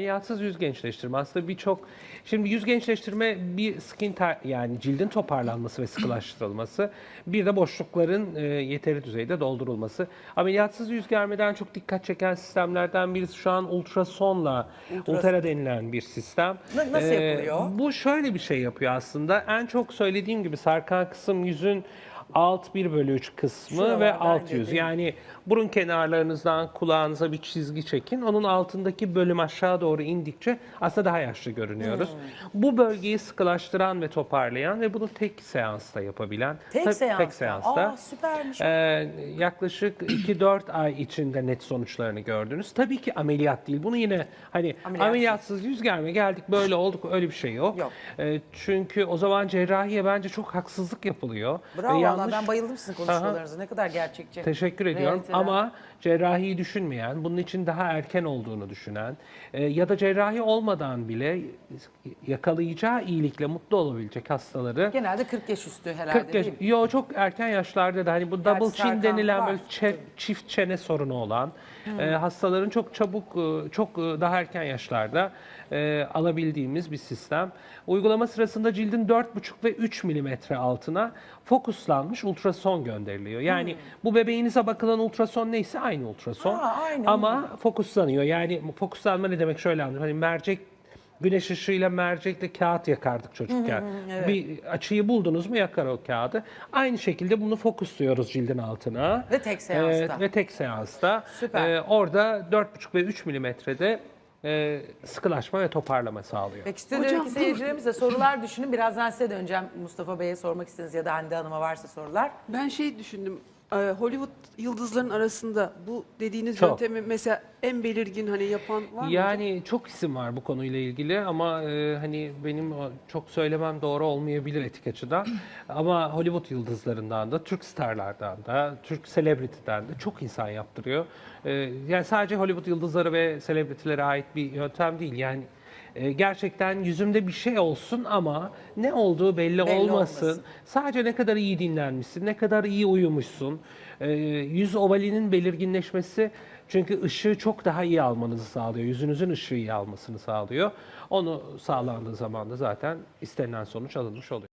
Ameliyatsız yüz gençleştirme aslında birçok şimdi yüz gençleştirme bir skin yani cildin toparlanması ve sıkılaştırılması bir de boşlukların e, yeteri düzeyde doldurulması. Ameliyatsız yüz germeden çok dikkat çeken sistemlerden birisi şu an ultrasonla ultra denilen bir sistem. Na- nasıl Ee, yapılıyor? Bu şöyle bir şey yapıyor aslında. En çok söylediğim gibi sarkan kısım yüzün alt 1 bölü 3 kısmı ve Şuralardan alt yüz. Yani burun kenarlarınızdan kulağınıza bir çizgi çekin. Onun altındaki bölüm aşağı doğru indikçe aslında daha yaşlı görünüyoruz. Hmm. Bu bölgeyi sıkılaştıran ve toparlayan ve bunu tek seansta yapabilen. Tek Tabii, seansta. Tek seansta. Aa süpermiş. Ee, yaklaşık 2-4 ay içinde net sonuçlarını gördünüz. Tabii ki ameliyat değil. Bunu yine hani Ameliyat ameliyatsız yüz germe geldik böyle olduk öyle bir şey yok. Yok. Ee, çünkü o zaman cerrahiye bence çok haksızlık yapılıyor. Bravo Ve valla yanlış- ben bayıldım sizin konuşmalarınıza. Ne kadar gerçekçi. Teşekkür ediyorum Realiteler. ama cerrahiyi düşünmeyen, bunun için daha erken olduğunu düşünen e, ya da cerrahi olmadan bile yakalayacağı iyilikle mutlu olabilecek hastaları Genelde 40 yaş üstü herhalde 40 yaş, değil mi? yo çok erken yaşlarda da hani bu Gerçi double chin Serkan denilen var. böyle çe- çift çene sorunu olan e, hastaların çok çabuk e, çok e, daha erken yaşlarda e, alabildiğimiz bir sistem. Uygulama sırasında cildin 4,5 ve 3 milimetre altına fokuslanmış ultrason gönderiliyor. Yani bu bebeğinize bakılan ultrason neyse aynı ultrason Ha, aynı. ama fokuslanıyor. Yani fokuslanma ne demek şöyle anlıyorum. Hani mercek Güneş ışığıyla mercekle kağıt yakardık çocukken. Bir açıyı buldunuz mu yakar o kağıdı. Aynı şekilde bunu fokusluyoruz cildin altına. Ve tek seansta. Ee, ve tek seansta. Süper. Ee, orada 4,5 ve 3 milimetrede e, sıkılaşma ve toparlama sağlıyor. Peki stüdyodaki seyircilerimiz de sorular düşünün. Birazdan size döneceğim. Mustafa Bey'e sormak istediğiniz ya da Hande Hanım'a varsa sorular. Ben şey düşündüm. E, Hollywood yıldızların arasında bu dediğiniz Çok. yöntemi mesela en belirgin hani yapan var mı? Yani çok isim var bu konuyla ilgili ama e, hani benim çok söylemem doğru olmayabilir etik açıdan. ama Hollywood yıldızlarından da, Türk starlardan da, Türk celebrity'den de çok insan yaptırıyor. E, yani sadece Hollywood yıldızları ve celebrity'lere ait bir yöntem değil. Yani e, gerçekten yüzümde bir şey olsun ama ne olduğu belli, Belli olmasın. olmasın. Sadece ne kadar iyi dinlenmişsin, ne kadar iyi uyumuşsun. E, yüz ovalinin belirginleşmesi çünkü ışığı çok daha iyi almanızı sağlıyor. Yüzünüzün ışığı iyi almasını sağlıyor. Onu sağlandığı zaman da zaten istenilen sonuç alınmış oluyor.